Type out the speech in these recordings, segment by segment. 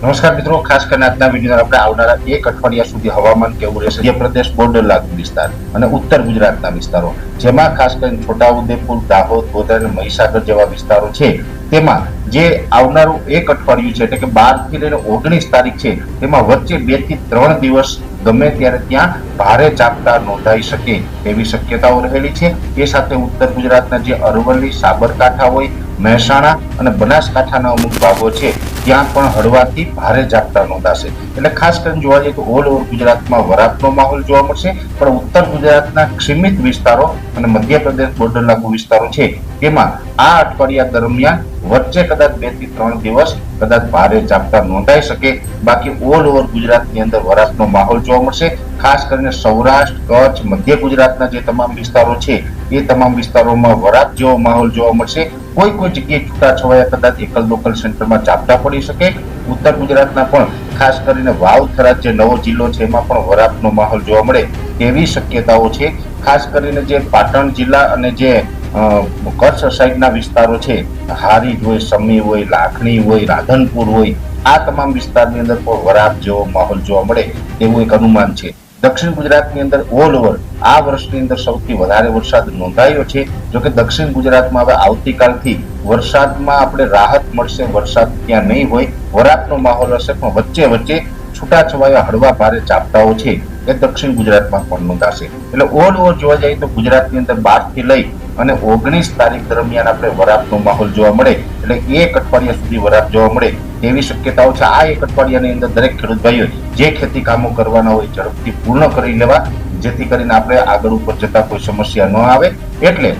નમસ્કાર મિત્રો, ખાસ કરીને આજના વીડિયો આપણે આવનારા એક અઠવાડિયા સુધી હવામાન કેવું રહેશે મધ્યપ્રદેશ બોર્ડર લાગુ વિસ્તાર અને ઉત્તર ગુજરાતના વિસ્તારો, જેમાં ખાસ કરીને છોટાઉદેપુર, દાહોદ, ગોધરા અને મહીસાગર જેવા વિસ્તારો છે. તેમાં જે આવનારું એક અઠવાડિયું છે, એટલે કે બારથી લઈને ઓગણીસ તારીખ છે, તેમાં વચ્ચે બેથી ત્રણ દિવસ ગમે ત્યારે ત્યાં ભારે ઝાપટા નોંધાઈ શકે તેવી શક્યતાઓ રહેલી છે. એ સાથે ઉત્તર ગુજરાતના જે અરવલ્લી, સાબરકાંઠા હોય, મહેસાણા અને બનાસકાંઠાના અમુક ભાગો છે, ત્યાં પણ હળવાથી ભારે ઝાપટા નોંધાશે. એટલે ખાસ કરીને જોવા જઈએ તો ઓલ ઓવર ગુજરાતમાં વરાપનો માહોલ જોવા મળશે, પણ ઉત્તર ગુજરાતના સીમિત વિસ્તારો અને મધ્યપ્રદેશ બોર્ડર લાગુ વિસ્તારો છે, તેમાં આ અઠવાડિયા દરમિયાન વચ્ચે કદાચ બેથી ત્રણ દિવસ, કદાચ ભારે ઝાપટા નોંધાઈ શકે. બાકી ઓલ ઓવર ગુજરાતની અંદર વરાપનો માહોલ જોવા મળશે. ખાસ કરીને સૌરાષ્ટ્ર, કચ્છ, મધ્ય ગુજરાતના જે તમામ વિસ્તારો છે, એ તમામ વિસ્તારોમાં વરાપ જેવો માહોલ જોવા મળશે. કોઈ કોઈ જગ્યાએ છૂટાછવાયા કદાચ એકલ લોકલ સેન્ટરમાં ઝાપટા પડી શકે. ઉત્તર ગુજરાતના પણ, ખાસ કરીને વાવ થરાદ જે નવો જિલ્લો છે, એમાં પણ વરાપનો માહોલ જોવા મળે તેવી શક્યતાઓ છે. ખાસ કરીને જે પાટણ જિલ્લા અને જે કચ્છ સાઈડના વિસ્તારો છે હારીજ હોય, સમી હોય, લાખણી હોય, રાધનપુર હોય, આ તમામ વિસ્તારની અંદર પણ વરાપ જેવો માહોલ જોવા મળે તેવું એક અનુમાન છે. દક્ષિણ ગુજરાતની અંદર ઓલ ઓવર આ વર્ષની અંદર સૌથી વધારે વરસાદ નોંધાયો છે. જો કે દક્ષિણ ગુજરાતમાં હવે આવતીકાલથી વરસાદમાં આપણે રાહત મળશે, વરસાદ ત્યાં નહીં હોય. વરાપનો માહોલ હશે પણ વચ્ચે વચ્ચે છૂટાછવાયા હળવા ભારે ઝાપટાઓ છે એ દક્ષિણ ગુજરાતમાં પણ નોંધાશે. એટલે ઓલ ઓવર જોવા જઈએ તો ગુજરાતની અંદર બારથી લઈ અને ઓગણીસ તારીખ દરમિયાન આપણે વરાપનો માહોલ જોવા મળે એટલે એક અઠવાડિયા સુધી વરાપ જોવા મળે તેવી શક્યતાઓ છે. આ એક અઠવાડિયાની અંદર દરેક ખેડૂત ભાઈઓ જે ખેતી કામો કરવાના હોય ઝડપથી પૂર્ણ કરી લેવા, જેથી કરીને આપણે આગળ ઉપર જતા કોઈ સમસ્યા ન આવે. એટલે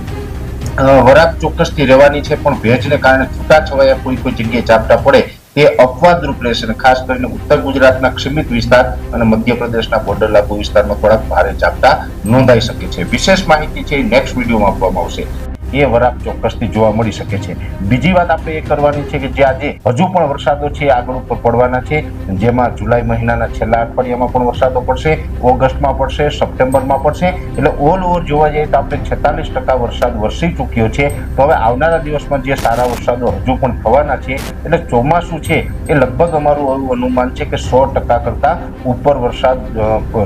વરાપ ચોક્કસથી રહેવાની છે, પણ ભેજને કારણે છૂટાછવાયા કોઈ કોઈ જગ્યાએ ચાપટા પડે તે અપવાદરૂપ રહેશે અને ખાસ કરીને ઉત્તર ગુજરાતના સીમિત વિસ્તાર અને મધ્યપ્રદેશના બોર્ડર લાગુ વિસ્તારમાં થોડાક ભારે ઝાપટા નોંધાઈ શકે છે. વિશેષ માહિતી છે નેક્સ્ટ વિડીયોમાં આપવામાં આવશે. એ વરાપ ચોક્કસથી જોવા મળી શકે છે. બીજી વાત આપણે એ કરવાની છે કે જે આજે હજુ પણ વરસાદો છે આગળ ઉપર પડવાના છે. જેમાં જુલાઈ મહિનાના છેલ્લા અઠવાડિયામાં પણ વરસાદો પડશે, ઓગસ્ટમાં પડશે, સપ્ટેમ્બરમાં પડશે. એટલે ઓલ ઓવર જોવા જઈએ તો આપણે છેતાલીસ ટકા વરસાદ વરસી ચૂક્યો છે. તો હવે આવનારા દિવસમાં જે સારા વરસાદો હજુ પણ થવાના છે, એટલે ચોમાસું છે, એ લગભગ અમારું એવું અનુમાન છે કે સો ટકા કરતાં ઉપર વરસાદ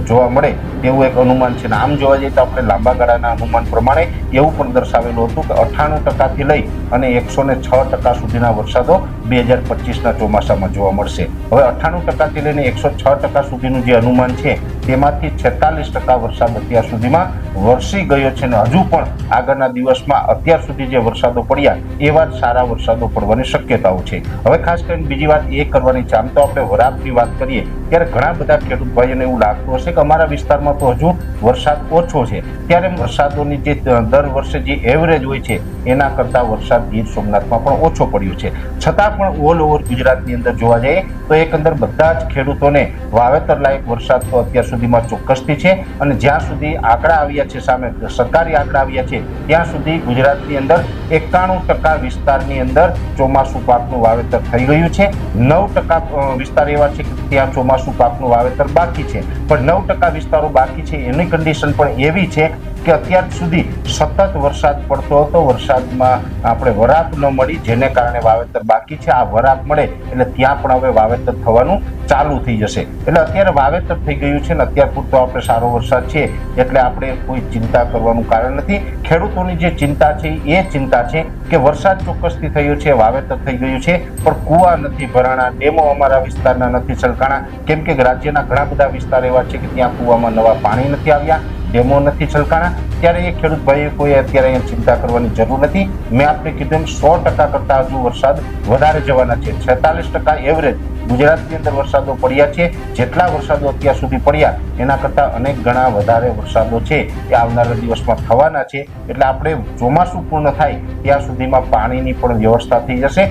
જોવા મળે એવું એક અનુમાન છે. ને આમ જોવા જઈએ તો આપણે લાંબા ગાળાના અનુમાન પ્રમાણે એવું પણ દર્શાવેલું હતું કે અઠ્ઠાણું ટકાથી લઈ અને એકસો ને છ ટકા સુધીના વરસાદો બે હજાર પચીસના ચોમાસામાં જોવા મળશે. હવે અઠ્ઠાણું ટકાથી લઈને એકસો છ ટકા સુધીનું જે અનુમાન છે, તેમાંથી છેતાલીસ ટકા વરસાદ અત્યાર સુધીમાં વરસી ગયો છે અને હજુ પણ આગળના દિવસમાં અત્યાર સુધી જે વરસાદો પડ્યા, એવા જ સારા વરસાદો પડવાની શક્યતાઓ છે. હવે ખાસ કરીને બીજી વાત એ કરવાની છે. આમ તો આપણે વરાપની વાત કરીએ ત્યારે ઘણા બધા ખેડૂત ભાઈઓને એવું લાગતું હશે કે અમારા વિસ્તારમાં તો હજુ વરસાદ ઓછો છે. ત્યારે વરસાદોની જે દર વર્ષે જે એવરેજ હોય છે, એના કરતાં વરસાદ ગીર સોમનાથમાં પણ ઓછો પડ્યો છે. છતાં પણ ઓલ ઓવર ગુજરાતની અંદર જોવા જઈએ, તો એકંદર બધા જ ખેડૂતોને વાવેતર લાયક વરસાદ તો અત્યાર સુધીમાં ચોક્કસથી છે અને જ્યાં સુધી આંકડા આવ્યા છે, સામે સરકારી આંકડા આવ્યા છે, ત્યાં સુધી ગુજરાતની અંદર એકાણું ટકા વિસ્તારની અંદર ચોમાસું પાકનું વાવેતર થઈ ગયું છે. નવ ટકા વિસ્તાર એવા છે કે ત્યાં ચોમાસું પાકનું વાવેતર બાકી છે. પણ નવ ટકા વિસ્તારો બાકી છે. એની કન્ડિશન પણ એવી છે કે અત્યાર સુધી સતત વરસાદ પડતો હતો. વરસાદમાં આપણે વરાપ ન મળી, જેને કારણે વાવેતર બાકી છે. આ વરાપ મળે એટલે ત્યાં પણ હવે વાવેતર થવાનું ચાલુ થઈ જશે. એટલે અત્યારે વાવેતર થઈ ગયું છે ને અત્યાર પૂરતો આપણે સારો વરસાદ છે એટલે આપણે કોઈ ચિંતા કરવાનું કારણ નથી. ખેડૂતોની જે ચિંતા છે, એ ચિંતા છે કે વરસાદ ચોક્કસથી થયો છે, વાવેતર થઈ ગયું છે, પણ કુવા નથી, ભરાણા, ડેમો અમારા વિસ્તારના નથી, છલકાણા. કેમ કે રાજ્યના ઘણા બધા વિસ્તાર એવા છે કે ત્યાં કુવામાં નવા પાણી નથી આવ્યા. ડેમો નથી છલકાણા. ત્યારે એ ખેડૂત ભાઈએ કોઈ અત્યારે અહીંયા ચિંતા કરવાની જરૂર નથી. મેં આપને કીધું એમ, સો ટકા કરતા હજુ વરસાદ વધારે જવાના છે. છેતાલીસ ટકા એવરેજ ગુજરાતની અંદર વરસાદો પડ્યા છે. જેટલા વરસાદો અત્યાર સુધી પડ્યા, એના કરતાં અનેક ગણા વધારે વરસાદો છે એ આવનારા દિવસમાં થવાના છે. એટલે આપણે ચોમાસું પૂર્ણ થાય, ત્યાં સુધીમાં પાણીની પણ વ્યવસ્થા થઈ જશે.